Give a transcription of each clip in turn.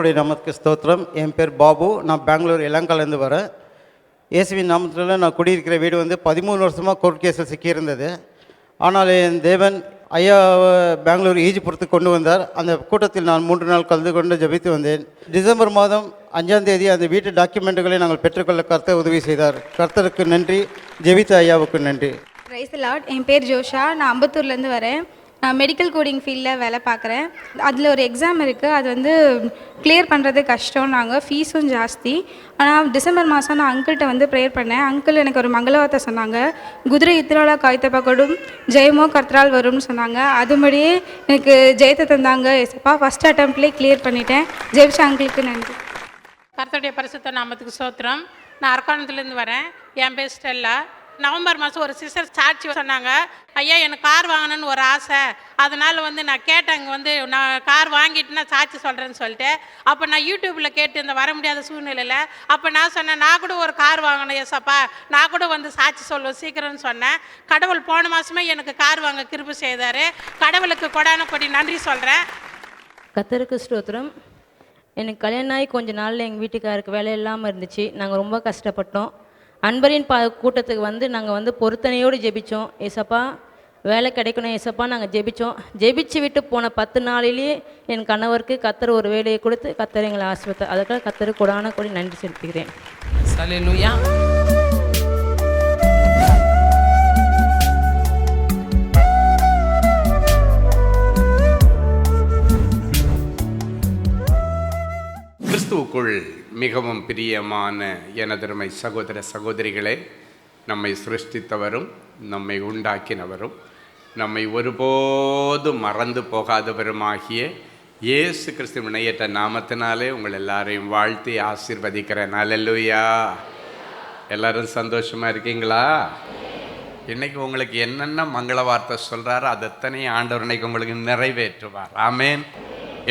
கர்த்தருடைய நமக்கு ஸ்தோத்திரம். என் பேர் பாபு. நான் பெங்களூர் இளங்காலேருந்து வரேன். இயேசுவின் நாமத்தில் நான் குடியிருக்கிற வீடு வந்து பதிமூணு வருஷமாக கோர்ட் கேஸில் சிக்கியிருந்தது. ஆனால் என் தேவன் ஐயா பெங்களூர் ஈஜிபுரத்துக்கு கொண்டு வந்தார். அந்த கூட்டத்தில் நான் மூன்று நாள் கலந்து கொண்டு ஜெபித்து வந்தேன். டிசம்பர் மாதம் அஞ்சாம் தேதி அந்த வீட்டு டாக்குமெண்ட்டுகளை நாங்கள் பெற்றுக்கொள்ள கர்த்தர் உதவி செய்தார். கர்த்தருக்கு நன்றி. ஜெபித்த ஐயாவுக்கு நன்றி. ரைஸ் லாட் என் பேர் ஜோஷா. நான் அம்பத்தூர்லேருந்து வரேன். நான் மெடிக்கல் கோடிங் ஃபீல்டில் வேலை பார்க்குறேன். அதில் ஒரு எக்ஸாம் இருக்குது அது வந்து கிளியர் பண்ணுறது கஷ்டம் நாங்கள் ஃபீஸும் ஜாஸ்தி. ஆனால் டிசம்பர் மாதம் நான் அங்கிள்கிட்ட வந்து ப்ரேயர் பண்ணேன். அங்கிள் எனக்கு ஒரு மங்களவார்த்தை சொன்னாங்க. குதிரை இத்திரோலா காய்த்தப்பா கொடும் ஜெயமோ கர்த்தரால் வரும்னு சொன்னாங்க. அதுபடியே எனக்கு ஜெயத்தை தந்தாங்க எஸ்ப்பா ஃபஸ்ட் அட்டம்ப்ட்லேயே கிளியர் பண்ணிட்டேன். ஜெயிச்ச அங்கிளுக்கு நன்றி. கர்த்தருடைய பரிசுத்த நாமத்துக்கு சோத்திரம் நான் அரக்கோணத்துலேருந்து வரேன். என் பேர் ஸ்டெல்லா. நவம்பர் மாதம் ஒரு சிஸ்டர் சாட்சி சொன்னாங்க ஐயா எனக்கு கார் வாங்கணும்னு ஒரு ஆசை. அதனால் வந்து நான் கேட்டேன் வந்து நான் கார் வாங்கிட்டுனா சாட்சி சொல்கிறேன்னு சொல்லிட்டு. அப்போ நான் யூடியூப்பில் கேட்டு இந்த வர முடியாத சூழ்நிலையில் அப்போ நான் சொன்னேன் நான் கூட ஒரு கார் வாங்கினேன் ஏசப்பா. நான் கூட வந்து சாட்சி சொல்லுவேன் சீக்கிரம்னு சொன்னேன். கடவுள் போன மாதமே எனக்கு கார் வாங்க கிருப்பு செய்தார். கடவுளுக்கு கொடான கொடி நன்றி சொல்கிறேன் கத்தருக்கு ஸ்தோத்திரம். எனக்கு கல்யாணம் ஆகி கொஞ்ச நாளில் எங்கள் வீட்டுக்காருக்கு வேலை இல்லாமல் இருந்துச்சு. நாங்கள் ரொம்ப கஷ்டப்பட்டோம். அன்பரின் பா கூட்டத்துக்கு வந்து நாங்கள் வந்து பொருத்தனையோடு ஜெபித்தோம் ஏசப்பா வேலை கிடைக்கணும் ஏசப்பா நாங்கள் ஜெபித்தோம் ஜெபிச்சு விட்டு போன பத்து நாளிலேயே என் கணவருக்கு கத்தர் ஒரு வேலையை கொடுத்து கத்தர் எங்களை ஆசிர்வத்தார் அதுக்காக கத்தருக்கு கூடான கூடி நன்றி செலுத்துகிறேன். மிகவும் பிரியமான எனதருமை சகோதர சகோதரிகளே நம்மை சிருஷ்டித்தவரும் நம்மை உண்டாக்கினவரும் நம்மை ஒருபோதும் மறந்து போகாதவருமாகிய இயேசு கிறிஸ்து இணையற்ற நாமத்தினாலே உங்கள் எல்லாரையும் வாழ்த்தி ஆசீர்வதிக்கிறேன். அல்லேலூயா எல்லாரும் சந்தோஷமாக இருக்கீங்களா? இன்னைக்கு உங்களுக்கு என்னென்ன மங்கள வார்த்தை சொல்கிறாரோ அது அத்தனை ஆண்டவர் இன்னைக்கு உங்களுக்கு நிறைவேற்றுவார். ஆமேன்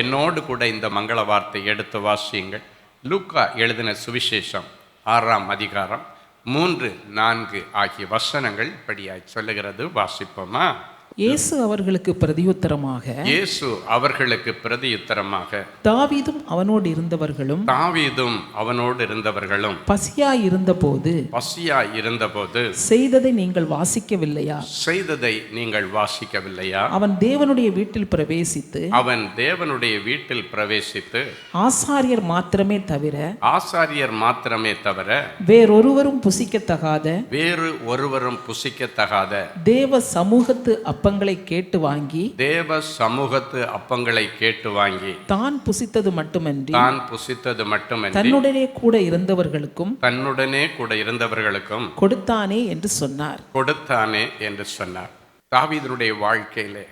என்னோடு கூட இந்த மங்கள வார்த்தை எடுத்து வாசியுங்கள். லூக்கா எழுதின சுவிசேஷம் ஆறாம் அதிகாரம் மூன்று நான்கு ஆகிய வசனங்கள் படியாய் சொல்லுகிறது. வாசிப்போமா? இயேசு அவர்களுக்கு பிரதியுத்தரமாக இயேசு அவர்களுக்கு பிரதியுத்தரமாக தாவீதும் அவனோடு இருந்தவர்களும் தாவீதும் அவனோடு இருந்தவர்களும் பசியாய் இருந்தபோது பசியாய் இருந்தபோது செய்ததை நீங்கள் வாசிக்கவில்லையா? செய்ததை நீங்கள் வாசிக்கவில்லையா? அவன் தேவனுடைய வீட்டில் பிரவேசித்து அவன் தேவனுடைய வீட்டில் பிரவேசித்து ஆசாரியர் மாத்திரமே தவிர ஆசாரியர் மாத்திரமே தவிர வேறொருவரும் புசிக்கத்தகாத வேறு ஒருவரும் புசிக்கத்தகாத தேவ சமூகத்து அப்பங்களை கேட்டு வாங்கி தேவ சமூகத்து அப்பங்களை கேட்டு வாங்கி தான் புசித்தது மட்டுமன்றி தான் புசித்தது மட்டுமன்றி தன்னுடனே கூட இருந்தவர்களுக்கும் தன்னுடனே கூட இருந்தவர்களுக்கும் கொடுத்தானே என்று சொன்னார். கொடுத்தானே என்று சொன்னார். தாவீதனுடைய வாழ்க்கையிலே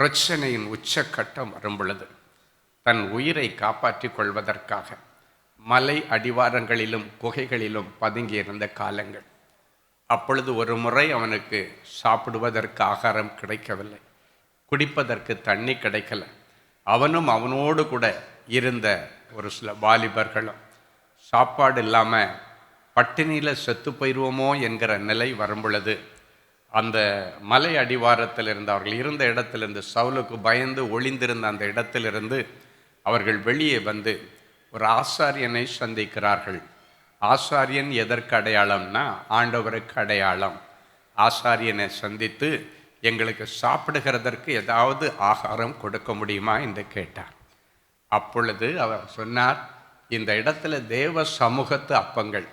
பிரச்சனையின் உச்சக்கட்டம் வரும் பொழுது தன் உயிரை காப்பாற்றிக் கொள்வதற்காக மலை அடிவாரங்களிலும் குகைகளிலும் பதுங்கியிருந்த காலங்கள். அப்பொழுது ஒரு முறை அவனுக்கு சாப்பிடுவதற்கு ஆகாரம் கிடைக்கவில்லை. குடிப்பதற்கு தண்ணி கிடைக்கல. அவனும் அவனோடு கூட இருந்த ஒரு சில வாலிபர்களும் சாப்பாடு இல்லாமல் பட்டினியில் செத்து போயிடுவோமோ என்கிற நிலை வரும்பொழுது அந்த மலை அடிவாரத்தில் இருந்து அவர்கள் இருந்த இடத்திலிருந்து சவுலுக்கு பயந்து ஒளிந்திருந்த அந்த இடத்திலிருந்து அவர்கள் வெளியே வந்து ஒரு ஆசாரியனை சந்திக்கிறார்கள். ஆசாரியன் எதற்கு அடையாளம்னா ஆண்டவருக்கு அடையாளம். ஆசாரியனை சந்தித்து எங்களுக்கு சாப்பிடுகிறதற்கு ஏதாவது ஆகாரம் கொடுக்க முடியுமா என்று கேட்டார். அப்பொழுது அவர் சொன்னார் இந்த இடத்துல தேவ சமூகத்து அப்பங்கள்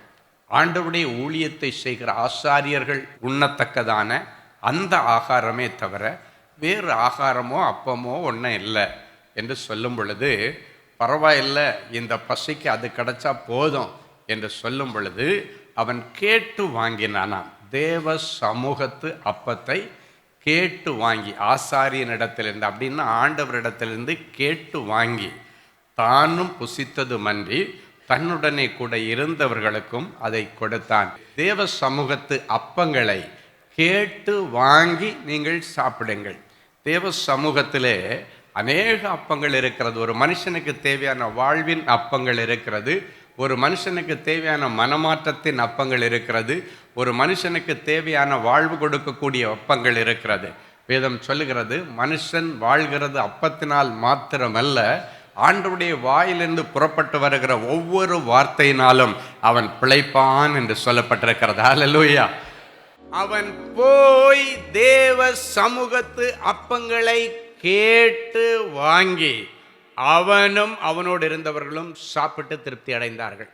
ஆண்டவுடைய ஊழியத்தை செய்கிற ஆசாரியர்கள் உண்ணத்தக்கதான அந்த ஆகாரமே தவிர வேறு ஆகாரமோ அப்பமோ ஒன்றும் இல்லை என்று சொல்லும் பொழுது பரவாயில்ல இந்த பசிக்கு அது கிடைச்சா போதும் என்று சொல்லும் பொழுது அவன் கேட்டு வாங்கினானாம். தேவ சமூகத்து அப்பத்தை கேட்டு வாங்கி ஆசாரியனிடத்திலிருந்து அப்படின்னா ஆண்டவரிடத்திலிருந்து கேட்டு வாங்கி தானும் புசித்ததுமன்றி தன்னுடனே கூட இருந்தவர்களுக்கும் அதை கொடுத்தான். தேவ சமூகத்து அப்பங்களை கேட்டு வாங்கி நீங்கள் சாப்பிடுங்கள். தேவ சமூகத்திலே அநேக அப்பங்கள் இருக்கிறது. ஒரு மனுஷனுக்கு தேவையான வாழ்வின் அப்பங்கள் இருக்கிறது. ஒரு மனுஷனுக்கு தேவையான மனமாற்றத்தின் அப்பங்கள் இருக்கிறது. ஒரு மனுஷனுக்கு தேவையான வாழ்வு கொடுக்கக்கூடிய அப்பங்கள் இருக்கிறது. வேதம் சொல்லுகிறது மனுஷன் வாழ்கிறது அப்பத்தினால் மாத்திரமல்ல ஆண்டுடைய வாயிலிருந்து புறப்பட்டு வருகிற ஒவ்வொரு வார்த்தையினாலும் அவன் பிழைப்பான் என்று சொல்லப்பட்டிருக்கிறது. அலலூயா அவன் போய் தேவ சமூகத்து அப்பங்களை கேட்டு வாங்கி அவனும் அவனோடு இருந்தவர்களும் சாப்பிட்டு திருப்தி அடைந்தார்கள்.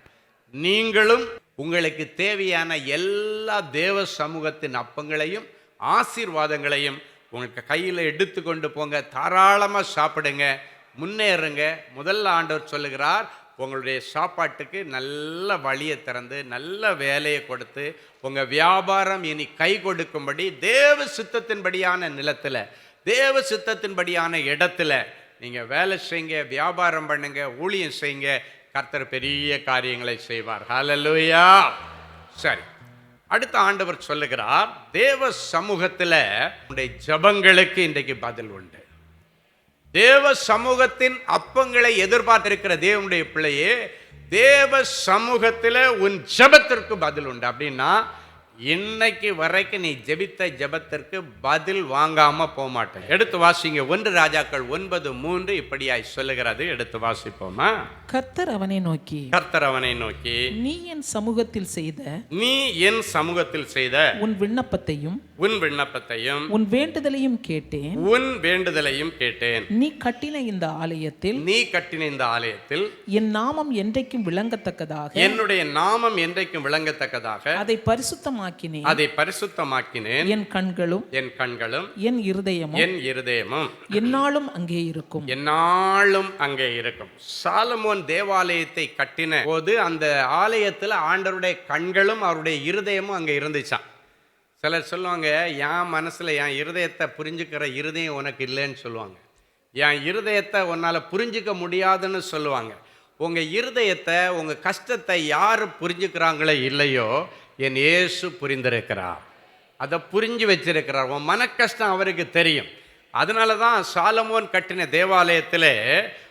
நீங்களும் உங்களுக்கு தேவையான எல்லா தேவ சமூகத்தின் அப்பங்களையும் ஆசீர்வாதங்களையும் உங்களுக்கு கையில் எடுத்துக்கொண்டு போங்க. தாராளமாக சாப்பிடுங்க முன்னேறுங்க. முதல்ல ஆண்டவர் சொல்லுகிறார் உங்களுடைய சாப்பாட்டுக்கு நல்ல வழியை திறந்து நல்ல வேலையை கொடுத்து உங்கள் வியாபாரம் இனி கை கொடுக்கும்படி தேவ சித்தத்தின்படியான நிலத்தில் தேவ சித்தத்தின்படியான இடத்துல நீங்கள் வேலை செய்யுங்க வியாபாரம் பண்ணுங்க ஊழியம் செய்யுங்க கர்த்தர் பெரிய காரியங்களை செய்வார். ஹalleluya சரி. அடுத்த ஆண்டவர் சொல்லுகிறார் தேவ சமூகத்தில் உடைய ஜபங்களுக்கு இன்றைக்கு பதில் உண்டு. தேவ சமூகத்தின் அப்பங்களை எதிர்பார்த்திருக்கிற தேவனுடைய பிள்ளையே தேவ சமூகத்தில் உன் ஜெபத்திற்கு பதில் உண்டு. அப்படின்னா இன்னைக்கு வரைக்கும் நீ ஜெபித்த ஜெபத்திற்கு பதில் வாங்காம போமாட்டேன் எடுத்து வாசிங்க. ஒன்று ராஜாக்கள் ஒன்பது மூன்று இப்படியாய் சொல்லுகிறது. எடுத்து வாசிப்போமா? கர்த்தர் அவனை நோக்கி கர்த்தர் அவனை நோக்கி நீ என் சமூகத்தில் செய்த நீ என் சமூகத்தில் செய்த உன் விண்ணப்பத்தையும் உன் விண்ணப்பத்தையும் உன் வேண்டுதலையும் கேட்டேன். உன் வேண்டுதலையும் கேட்டேன். நீ கட்டின இந்த ஆலயத்தில் நீ கட்டின இந்த ஆலயத்தில் என் நாமம் என்றைக்கும் விளங்கத்தக்கதாக என்னுடைய நாமம் என்றைக்கும் விளங்கத்தக்கதாக அதை பரிசுத்தமாக்கினேன். அதை பரிசுத்தமாக்கினேன். என் கண்களும் என் கண்களும் என் இருதயமும் என் இருதயமும் என்னாலும் அங்கே இருக்கும். எந்நாளும் அங்கே இருக்கும். சாலமோன் தேவாலயத்தை கட்டின போது அந்த ஆலயத்தில் ஆண்டருடைய கண்களும் அவருடைய இருதயமும் அங்கே இருந்துச்சாம். சிலர் சொல்லுவாங்க என் மனசில் என் இருதயத்தை புரிஞ்சுக்கிற இருதயம் உனக்கு இல்லைன்னு சொல்லுவாங்க. என் இருதயத்தை உன்னால் புரிஞ்சுக்க முடியாதுன்னு சொல்லுவாங்க. உங்கள் இருதயத்தை உங்கள் கஷ்டத்தை யார் புரிஞ்சுக்கிறாங்களோ இல்லையோ என் இயேசு புரிந்திருக்கிறார். அதை புரிஞ்சு வச்சிருக்கிறார். உன் மன கஷ்டம் அவருக்கு தெரியும். அதனால தான் சாலமோன் கட்டின தேவாலயத்தில்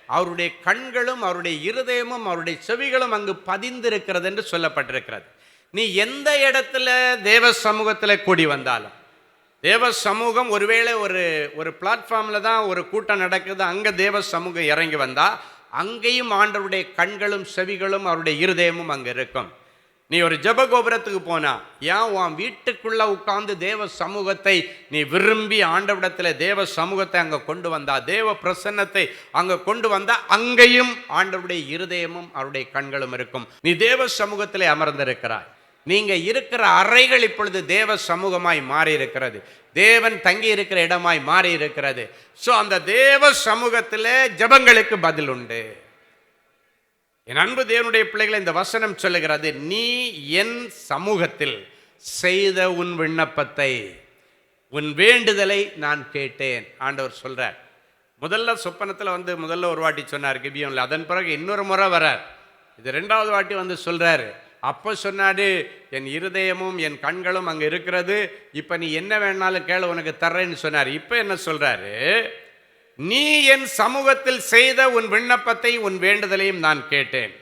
அவருடைய கண்களும் அவருடைய இருதயமும் அவருடைய செவிகளும் அங்கு பதிந்திருக்கிறது என்று சொல்லப்பட்டிருக்கிறது. நீ எந்த இடத்துல தேவ சமூகத்தில் கூடி வந்தாலும் தேவ சமூகம் ஒருவேளை ஒரு ஒரு பிளாட்ஃபார்மில் தான் ஒரு கூட்டம் நடக்குது அங்கே தேவ சமூகம் இறங்கி வந்தால் அங்கேயும் ஆண்டவருடைய கண்களும் செவிகளும் அவருடைய இருதயமும் அங்கே இருக்கும். நீ ஒரு ஜெபகோபுரத்துக்கு போனா ஏன் உன் வீட்டுக்குள்ள உட்கார்ந்து தேவ சமூகத்தை நீ விரும்பி ஆண்டவிடத்தில் தேவ சமூகத்தை அங்கே கொண்டு வந்தா தேவ பிரசன்னத்தை அங்கே கொண்டு வந்தா அங்கேயும் ஆண்டவுடைய இருதயமும் அவருடைய கண்களும் இருக்கும். நீ தேவ சமூகத்தில் அமர்ந்திருக்கிறாய். நீங்க இருக்கிற அறைகள் இப்பொழுது தேவ சமூகமாய் மாறி இருக்கிறது தேவன் தங்கி இருக்கிற இடமாய் மாறி இருக்கிறது ஸோ அந்த தேவ சமூகத்தில் ஜெபங்களுக்கு பதில் உண்டு. என் அன்பு தேவனுடைய பிள்ளைகளை இந்த வசனம் சொல்லுகிறது நீ என் சமூகத்தில் செய்த உன் விண்ணப்பத்தை உன் வேண்டுதலை நான் கேட்டேன். ஆண்டவர் சொல்கிறார் முதல்ல சொப்பனத்தில் வந்து முதல்ல ஒரு வாட்டி சொன்னார் கிபியோனில். அதன் பிறகு இன்னொரு முறை வரார். இது ரெண்டாவது வாட்டி வந்து சொல்கிறாரு அப்போ சொன்னாரு என் இருதயமும் என் கண்களும் அங்கே இருக்கிறது. இப்போ நீ என்ன வேணாலும் கேள உனக்கு தர்றேன்னு சொன்னார். இப்போ என்ன சொல்கிறாரு நீ என் சமூகத்தில் செய்த உன் விண்ணப்பத்தை உன் வேண்டுதலையும் நான் கேட்டேன்.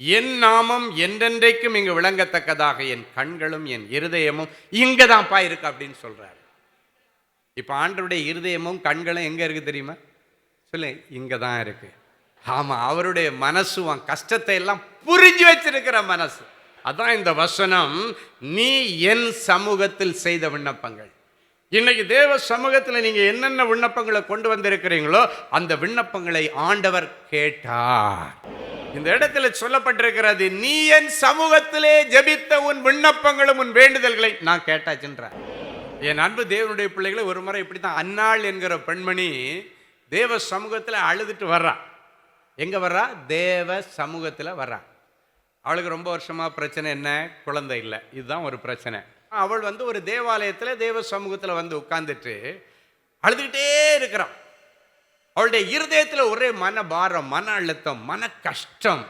என் நாமம் என்றென்றைக்கும் இங்கு விளங்கத்தக்கதாக என் கண்களும் என் இருதயமும் இங்கே தான்ப்பா இருக்கு அப்படின்னு சொல்றாரு. இப்போ ஆண்டருடைய இருதயமும் கண்களும் எங்கே இருக்கு தெரியுமா? சொல்லு இங்கே தான் இருக்கு. ஆமாம் அவருடைய மனசு உன் கஷ்டத்தை எல்லாம் புரிஞ்சு வச்சிருக்கிற மனசு. அதான் இந்த வசனம் நீ என் சமூகத்தில் செய்த விண்ணப்பங்கள். இன்னைக்கு தேவ சமூகத்தில் நீங்க என்னென்ன விண்ணப்பங்களை கொண்டு வந்திருக்கிறீங்களோ அந்த விண்ணப்பங்களை ஆண்டவர் கேட்டார். இந்த இடத்துல சொல்லப்பட்டிருக்கிறது நீ என் சமூகத்திலே ஜெபித்த உன் விண்ணப்பங்களும் உன் வேண்டுதல்களை நான் கேட்டாச்சுன்ற என் அன்பு தேவனுடைய பிள்ளைகளை ஒரு முறை இப்படி தான் அன்னாள் என்கிற பெண்மணி தேவ சமூகத்தில் அழுதுட்டு வர்றா. எங்கே வர்றா? தேவ சமூகத்தில் வர்றா. அவளுக்கு ரொம்ப வருஷமாக பிரச்சனை என்ன? குழந்தை இல்லை. இதுதான் ஒரு பிரச்சனை. அவள் வந்து ஒரு தேவாலயத்தில் தேவ சமூகத்தில் வந்து உட்காந்துட்டு அழுதுகிட்டே இருக்கிறான். அவளுடைய இருதயத்தில் ஒரே மன பாரம் மன அழுத்தம் மன கஷ்டம்.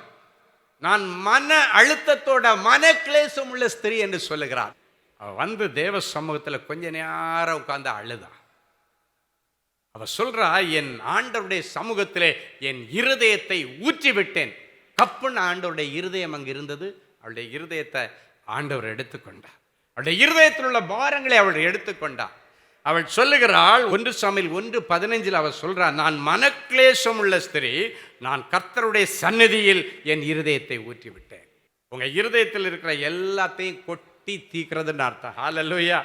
நான் மன அழுத்தத்தோட மன கிளேசம் உள்ள ஸ்திரீ என்று சொல்லுகிறார். அவள் வந்து தேவ சமூகத்தில் கொஞ்ச நேரம் உட்காந்து அழுதா. அவ சொல்றா என் ஆண்டவருடைய சமூகத்திலே என் இருதயத்தை ஊற்றி விட்டேன் கப்புன்னு ஆண்டவருடைய இருதயம் அங்கே இருந்தது. அவளுடைய இருதயத்தை ஆண்டவர் எடுத்துக்கொண்டார். அவளுடைய இருதயத்தில் உள்ள பாரங்களை அவள் எடுத்துக்கொண்டாள் அவள் சொல்லுகிறாள் ஒன்று சாமியில் ஒன்று பதினைஞ்சில் அவள் சொல்கிறாள் நான் மனக்லேசம் உள்ள ஸ்திரீ நான் கர்த்தருடைய சந்நிதியில் என் இருதயத்தை ஊற்றிவிட்டேன். உங்கள் இருதயத்தில் இருக்கிற எல்லாத்தையும் கொட்டி தீக்கிறதுன்னு அர்த்தம். ஹalleluya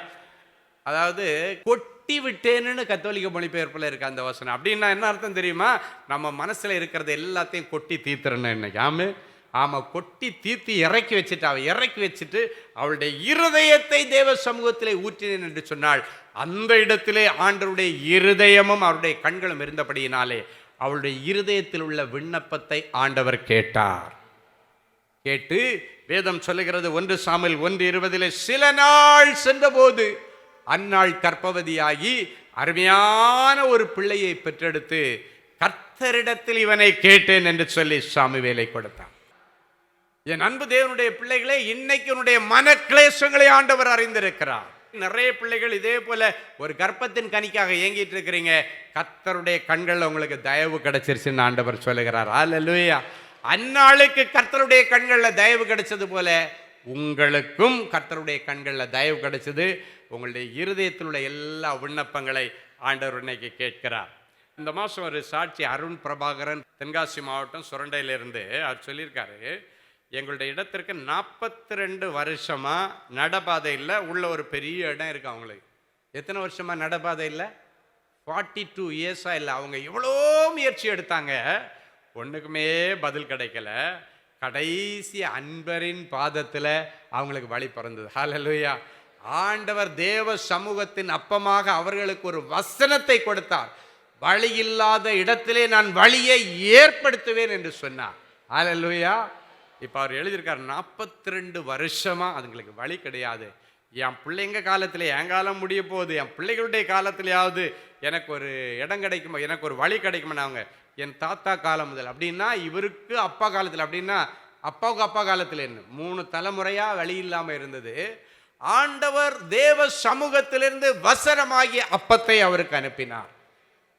அதாவது கொட்டி விட்டேன்னு கத்தோலிக்க மொழிபெயர்ப்பில் இருக்க அந்த வசனம். அப்படின்னா என்ன அர்த்தம் தெரியுமா? நம்ம மனசில் இருக்கிறது எல்லாத்தையும் கொட்டி தீத்துறேன்னு இன்னைக்கு ஆமே. ஆமாம் கொட்டி தீர்த்து இறக்கி வச்சுட்டு அவள் இறக்கி வச்சுட்டு அவளுடைய இருதயத்தை தேவ சமூகத்திலே ஊற்றினேன் என்று சொன்னாள் அந்த இடத்திலே ஆண்டருடைய இருதயமும் அவருடைய கண்களும் இருந்தபடியினாலே அவளுடைய இருதயத்தில் உள்ள விண்ணப்பத்தை ஆண்டவர் கேட்டார். கேட்டு வேதம் சொல்லுகிறது ஒன்று சாமில் ஒன்று இருபதில் சில நாள் சென்றபோது அந்நாள் கற்பவதியாகி அருமையான ஒரு பிள்ளையை பெற்றெடுத்து கர்த்தரிடத்தில் இவனை கேட்டேன் என்று சொல்லி சாமி வேலை கொடுத்தான். என் அன்பு தேவனுடைய பிள்ளைகளே இன்னைக்கு உன்னுடைய மன கிளேசங்களை ஆண்டவர் அறிந்திருக்கிறார். நிறைய பிள்ளைகள் இதே போல ஒரு கர்ப்பத்தின் கனிக்காக ஏங்கிட்டு இருக்கிறீங்க. கர்த்தருடைய கண்களில் உங்களுக்கு தயவு கிடைச்சிருச்சுன்னு ஆண்டவர் சொல்லுகிறார். அல்லேலூயா அந்நாளுக்கு கர்த்தருடைய கண்களில் தயவு கிடைச்சது போல உங்களுக்கும் கர்த்தருடைய கண்களில் தயவு கிடைச்சது. உங்களுடைய இருதயத்தில் உள்ள எல்லா விண்ணப்பங்களை ஆண்டவர் இன்னைக்கு கேட்கிறார். இந்த மாதம் ஒரு சாட்சி அருண் பிரபாகரன் தென்காசி மாவட்டம் சுரண்டையிலிருந்து அவர் சொல்லியிருக்காரு. எங்களுடைய இடத்திற்கு நாற்பத்தி ரெண்டு வருஷமாக நடபாதை உள்ள ஒரு பெரிய இடம் இருக்குது அவங்களுக்கு எத்தனை வருஷமாக நடபாதை ஃபார்ட்டி டூ இயர்ஸாக இல்லை. அவங்க எவ்வளோ முயற்சி எடுத்தாங்க? ஒன்றுக்குமே பதில் கிடைக்கல. கடைசி அன்பரின் பாதத்தில் அவங்களுக்கு வழி பிறந்தது. ஹலலுயா ஆண்டவர் தேவ சமூகத்தின் அப்பமாக அவர்களுக்கு ஒரு வசனத்தை கொடுத்தார். வழி இல்லாத இடத்திலே நான் வழியை ஏற்படுத்துவேன் என்று சொன்னார். ஹலலுயா இப்போ அவர் எழுதியிருக்கார் நாற்பத்தி ரெண்டு வருஷமாக அதுங்களுக்கு வழி கிடையாது. என் பிள்ளைங்க காலத்தில்? என் காலம் முடிய போகுது. என் பிள்ளைகளுடைய காலத்திலேயாவது எனக்கு ஒரு இடம் கிடைக்குமா? எனக்கு ஒரு வழி கிடைக்குமா அவங்க என் தாத்தா காலம் முதல். அப்படின்னா இவருக்கு அப்பா காலத்தில் அப்படின்னா அப்பாவுக்கு அப்பா காலத்தில் என்ன? மூணு தலைமுறையாக வழி இல்லாமல் இருந்தது. ஆண்டவர் தேவ சமூகத்திலிருந்து வசனமாகிய அப்பத்தை அவருக்கு அனுப்பினார்.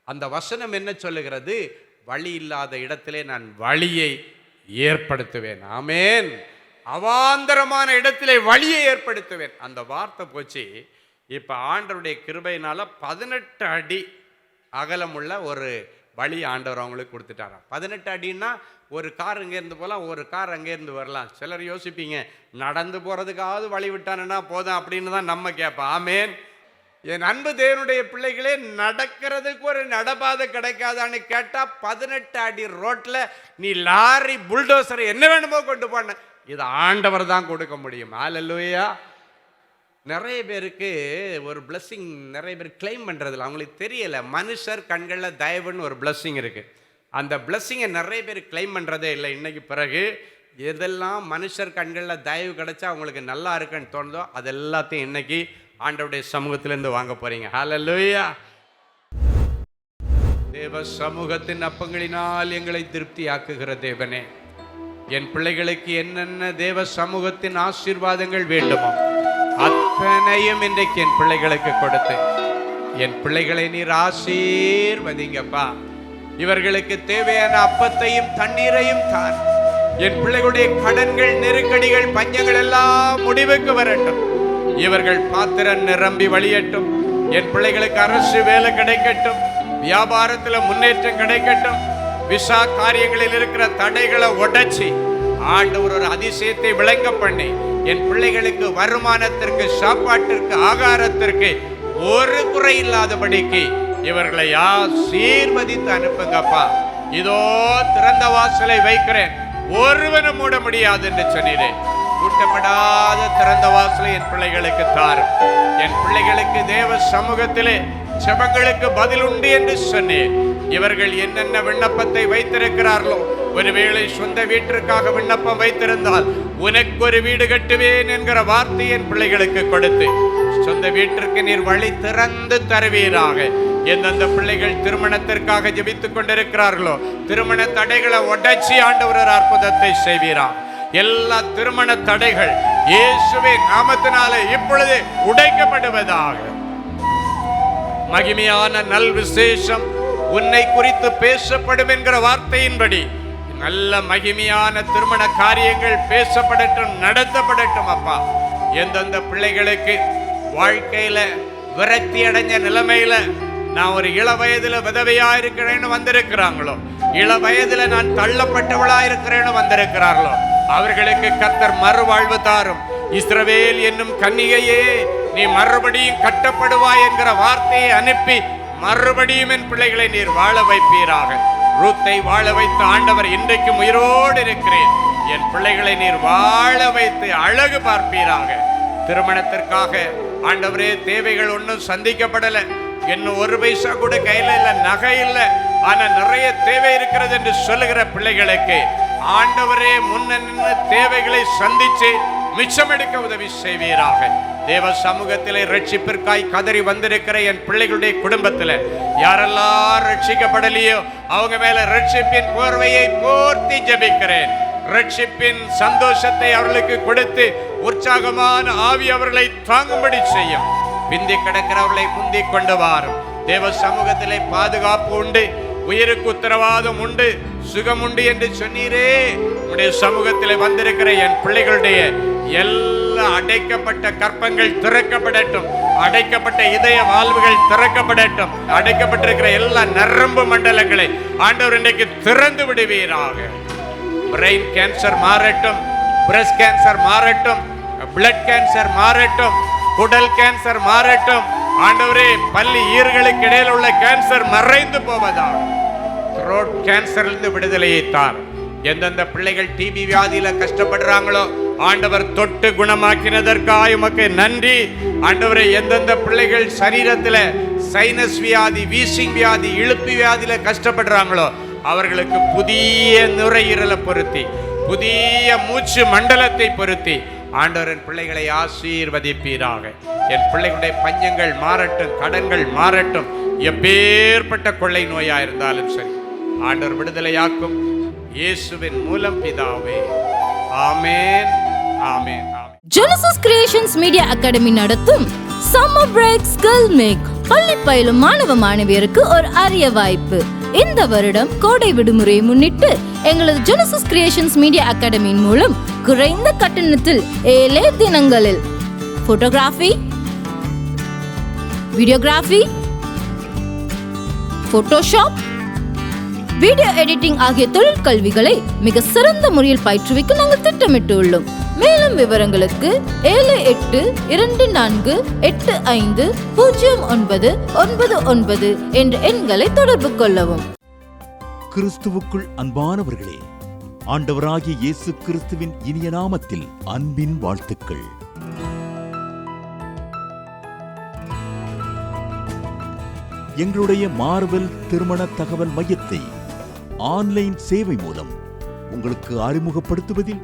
அந்த வசனம் என்ன சொல்லுகிறது? வழி இல்லாத இடத்திலே நான் வழியை ஏற்படுத்துவேன். ஆமேன். அவாந்தரமான இடத்திலே வழியை ஏற்படுத்துவேன். அந்த வார்த்தை போச்சு. இப்போ ஆண்டவருடைய கிருபையினால பதினெட்டு அடி அகலமுள்ள ஒரு வழி ஆண்டவர் அவங்களுக்கு கொடுத்துட்டாராம். பதினெட்டு அடின்னா ஒரு கார் இங்கேருந்து போகலாம் ஒரு கார் அங்கேருந்து வரலாம். சிலர் யோசிப்பீங்க நடந்து போகிறதுக்காவது வழி விட்டானுன்னா போதும் அப்படின்னு தான் நம்ம கேட்போம். ஆமேன். என் அன்பு தேவனுடைய பிள்ளைகளே நடக்கிறதுக்கு ஒரு நடபாதை கிடைக்காதான்னு கேட்டால் பதினெட்டு அடி ரோட்டில் நீ லாரி புல்டோசரை என்ன வேணுமோ கொண்டு போன இது ஆண்டவர் தான் கொடுக்க முடியும். ஆலல்லுவையா நிறைய பேருக்கு ஒரு பிளஸ்ஸிங் நிறைய பேர் கிளைம் பண்ணுறதில்ல அவங்களுக்கு தெரியலை. மனுஷர் கண்களில் தயவுன்னு ஒரு பிளஸ்ஸிங் இருக்குது அந்த பிளஸ்ஸிங்கை நிறைய பேர் கிளைம் பண்ணுறதே இல்லை. இன்றைக்கு பிறகு எதெல்லாம் மனுஷர் கண்களில் தயவு கிடைச்சா அவங்களுக்கு நல்லா இருக்குன்னு தோணுதோ அது எல்லாத்தையும் இன்றைக்கி ஆண்டவுடைய சமூகத்திலேருந்து வாங்க போறீங்க. லூயா தேவ சமூகத்தின் அப்பங்களினால் எங்களை திருப்தியாக்குகிற தேவனே. என் பிள்ளைகளுக்கு என்னென்ன தேவ சமூகத்தின் ஆசீர்வாதங்கள் வேண்டுமோ அத்தனையும் இன்றைக்கு என் பிள்ளைகளுக்கு கொடுத்து என் பிள்ளைகளை நீர் ஆசீர்வதிங்கப்பா. இவர்களுக்கு தேவையான அப்பத்தையும் தண்ணீரையும் தான் என் பிள்ளைகளுடைய கடன்கள் நெருக்கடிகள் பஞ்சங்கள் எல்லாம் முடிவுக்கு வரட்டும். இவர்கள் பாத்திரம் நிரம்பி வழியட்டும். என் பிள்ளைகளுக்கு அரசு வேலை கிடைக்கட்டும். வியாபாரத்தில் முன்னேற்றம் கிடைக்கட்டும். விசா காரியங்களில் இருக்கிற தடைகளை உடைச்சி ஆண்டவர் ஒரு அதிசயத்தை விளங்க பண்ணி என் பிள்ளைகளுக்கு வருமானத்திற்கு சாப்பாட்டிற்கு ஆகாரத்திற்கு ஒரு குறை இல்லாதபடிக்கு இவர்களை யார் சீர்மதித்து அனுப்புங்கப்பா. இதோ திறந்த வாசலை வைக்கிறேன். ஒருவனும் மூட முடியாது என்று சொன்னேன் கூட்டப்படாத திறந்த வாசலை என் பிள்ளைகளுக்கு தாரும் என் பிள்ளைகளுக்கு தேவ சமூகத்திலே செபங்களுக்கு பதில் உண்டு என்று சொன்னேன். இவர்கள் என்னென்ன விண்ணப்பத்தை வைத்திருக்கிறார்களோ ஒருவேளை சொந்த வீட்டிற்காக விண்ணப்பம் வைத்திருந்தால் உனக்கு ஒரு வீடு கட்டுவேன் என்கிற வார்த்தை என் பிள்ளைகளுக்கு கொடுத்து சொந்த வீட்டிற்கு நீர் வழி திறந்து தருவீராக. எந்தெந்த பிள்ளைகள் திருமணத்திற்காக ஜெபித்துக் கொண்டிருக்கிறார்களோ திருமண தடைகளை உடைச்சி ஆண்டவர் ஒரு அற்புதத்தை செய்வீரான் எல்லா திருமண தடைகள் இயேசுவின் நாமத்தினாலே இப்பொழுது உடைக்கப்படுவதாக. மகிமையான நல் விசேஷம் உன்னை குறித்து பேசப்படும் என்கிற வார்த்தையின்படி நல்ல மகிமையான திருமண காரியங்கள் பேசப்படட்டும் நடத்தப்படட்டும் அப்பா. எந்தெந்த பிள்ளைகளுக்கு வாழ்க்கையில விரக்தி அடைஞ்ச நிலைமையில நான் ஒரு இள வயதுல விதவையா இருக்கிறேன்னு வந்திருக்கிறாங்களோ இள வயதுல நான் தள்ளப்பட்டவளா இருக்கிறேன்னு வந்திருக்கிறார்களோ அவர்களுக்கு கத்தர் மறுவாழ்வு தாரும். இஸ்ரவேல் என்னும் கன்னிகையே நீ மறுபடியும் கட்டப்படுவாய் என்கிற வார்த்தையை அனுப்பி மறுபடியும் என் பிள்ளைகளை நீர் வாழ வைப்பீராக. ரூத்தை வாழ வைத்த ஆண்டவர் இன்றைக்கும் உயிரோடு இருக்கிறேன். என் பிள்ளைகளை நீர் வாழ வைத்து அழகு பார்ப்பீராக. திருமணத்திற்காக ஆண்டவரே தேவைகள் ஒன்றும் சந்திக்கப்படல. இன்னும் ஒரு பைசா கூட கையில இல்லை நகை இல்லை. ஆனா நிறைய தேவை இருக்கிறது என்று சொல்லுகிற பிள்ளைகளுக்கு ஆண்டவரே முன்ன நின்று தேவைகளை சந்திச்சு மிச்சமெடுக்க உதவி செய்வீராக. தேவ சமூகத்திலே ரட்சிப்பிற்காய் கதறி வந்திருக்கிற என் பிள்ளைகளுடைய குடும்பத்தில் யாரெல்லாம் ரட்சிக்கப்படலையோ அவங்க மேல ரட்சிப்பின் போர்வையை போர்த்தி ஜெபிக்கிறேன். ரட்சிப்பின் சந்தோஷத்தை அவர்களுக்கு கொடுத்து உற்சாகமான ஆவி அவர்களை தாங்கும்படி செய்யும். பிந்தி கிடக்கிறவர்களை முந்தி கொண்டு வாரும். தேவ சமூகத்திலே பாதுகாப்பு உண்டு. உயிருக்கு உத்தரவாதம் உண்டு சுகம் உண்டு என்று சொன்னீரே. உடைய சமூகத்தில் வந்திருக்கிற என் பிள்ளைகளுடைய எல்லா அடைக்கப்பட்ட கற்பங்கள் திறக்கப்படட்டும். அடைக்கப்பட்ட இதய வாழ்வுகள் திறக்கப்படட்டும். அடைக்கப்பட்டிருக்கிற எல்லா நரம்பு மண்டலங்களை ஆண்டவர் இன்றைக்கு திறந்து விடுவீராக. பிரெயின் கேன்சர் மாறட்டும் பிரஸ்ட் கேன்சர் மாறட்டும் பிளட் கேன்சர் மாறட்டும் குடல் கேன்சர் மாறட்டும். ஆண்டவரே பள்ளி ஈர்களுக்கு இடையில் உள்ள கேன்சர் மறைந்து போவதா த்ரோட் கேன்சர்லிருந்து விடுதலையை தார். எந்தெந்த பிள்ளைகள் டிபி வியாதியில கஷ்டப்படுறாங்களோ ஆண்டவர் தொட்டு குணமாக்கினதற்காக உமக்கு நன்றி. ஆண்டவரை எந்தெந்த பிள்ளைகள் சரீரத்தில் சைனஸ் வியாதி வீசிங் வியாதி இழுப்பு வியாதியில கஷ்டப்படுறாங்களோ அவர்களுக்கு புதிய நுரையீரலை பொருத்தி புதிய மூச்சு மண்டலத்தை பொருத்தி ஆண்டவரின் பிள்ளைகளை ஆசீர்வதிப்பீராக. என் பிள்ளைகளுடைய பஞ்சங்கள் மாறட்டும் கடன்கள் மாறட்டும். எப்பேற்பட்ட கொள்ளை நோயா இருந்தாலும் சரி. ஆண்டவர் விடுதலையாக்கும் இயேசுவின் மூலம் பிதாவே. ஆமேன் ஆமேன் ஆமேன். ஜெனசிஸ் கிரியேஷன்ஸ் மீடியா அகாடமி நடத்தும் சம்மர் பிரேக் ஸ்கில் மேக் பள்ளி பயிலும் மாணவ மாணவியருக்கு ஒரு அரிய வாய்ப்பு. இந்த வருடம் கோடை விடுமுறையை முன்னிட்டு எங்களது ஜெனசிஸ் கிரியேஷன்ஸ் மீடியா அகாடமியின் மூலம் குறைந்த கட்டணத்தில் ஏழே தினங்களில் photography videography Photoshop video editing ஆகிய தொழிற்கல்விகளை மிக சிறந்த முறையில் பயிற்றுவிக்க நாங்கள் திட்டமிட்டு உள்ளோம் மேலும் விவரங்களுக்கு ஏழு எட்டு இரண்டு நான்கு எட்டு ஐந்து பூஜ்ஜியம் ஒன்பது ஒன்பது ஒன்பது என்ற எண்களை தொடர்பு கொள்ளவும். கிறிஸ்துவுக்குள் அன்பானவர்களே ஆண்டவராகிய இயேசு கிறிஸ்துவின் இனிய நாமத்தில் அன்பின் வாழ்த்துக்கள். எங்களுடைய மார்வெல் திருமண தகவல் மையத்தை ஆன்லைன் சேவை மூலம் உங்களுக்கு அறிமுகப்படுத்துவதில்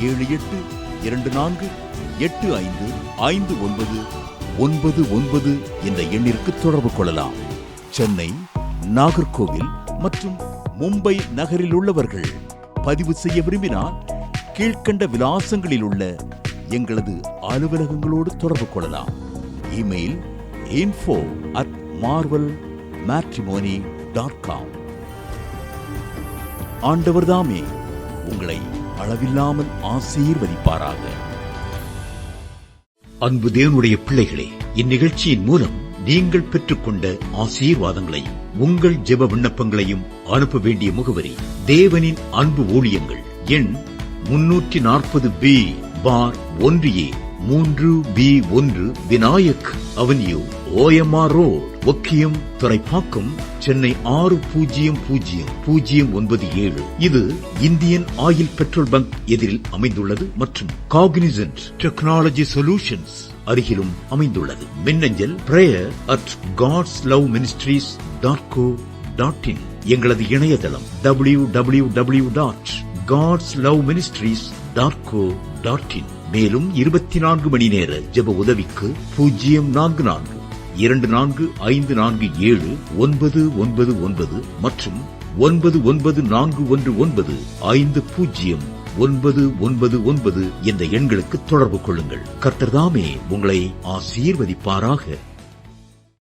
ஏழு எட்டு இரண்டு நான்கு எட்டு ஐந்து ஐந்து ஒன்பது ஒன்பது ஒன்பது என்ற எண்ணிற்கு தொடர்பு கொள்ளலாம். சென்னை நாகர்கோவில் மற்றும் மும்பை நகரில் உள்ளவர்கள் பதிவு செய்ய விரும்பினால் கீழ்க்கண்ட விலாசங்களில் உள்ள எங்களது அலுவலகங்களோடு தொடர்பு கொள்ளலாம். Email info at Marvel matrimony dot com ஆண்டவர்தாமே உங்களை அளவில்லாமல் ஆசீர்வதிப்பாராக. அன்பு தேவனுடைய பிள்ளைகளே இந்நிகழ்ச்சியின் மூலம் நீங்கள் பெற்றுக்கொண்ட ஆசீர்வாதங்களை உங்கள் ஜெப விண்ணப்பங்களையும் அனுப்ப வேண்டிய முகவரி தேவனின் அன்பு ஊழியங்கள் எண் முன்னூற்றி நாற்பது பி பார் ஒன்று ஏ. மூன்று பி ஒன்று Vinayak avenue O M R road Okkiyam Thoraipakkam Chennai ஆறு பூஜ்ஜியம் பூஜ்ஜியம் பூஜ்ஜியம் ஒன்பது ஏழு. இது இந்தியன் ஆயில் பெட்ரோல் பங்க் எதிரில் அமைந்துள்ளது மற்றும் காக்னிசன்ட் டெக்னாலஜி சொல்யூஷன்ஸ் அருகிலும் அமைந்துள்ளது. மின்னஞ்சல் prayer at God's love ministries dot co dot in. எங்களது இணையதளம் W W W dot God's love ministries dot co dot in. மேலும் இருபத்தி நான்கு மணி நேர ஜெப உதவிக்கு பூஜ்ஜியம் நான்கு நான்கு இரண்டு நான்கு ஐந்து நான்கு ஏழு ஒன்பது ஒன்பது ஒன்பது மற்றும் ஒன்பது ஒன்பது நான்கு ஒன்று ஒன்பது ஐந்து பூஜ்ஜியம் ஒன்பது ஒன்பது ஒன்பது என்ற எண்களுக்கு தொடர்பு கொள்ளுங்கள். கர்த்தர்தாமே உங்களை ஆசீர்வதிப்பாராக.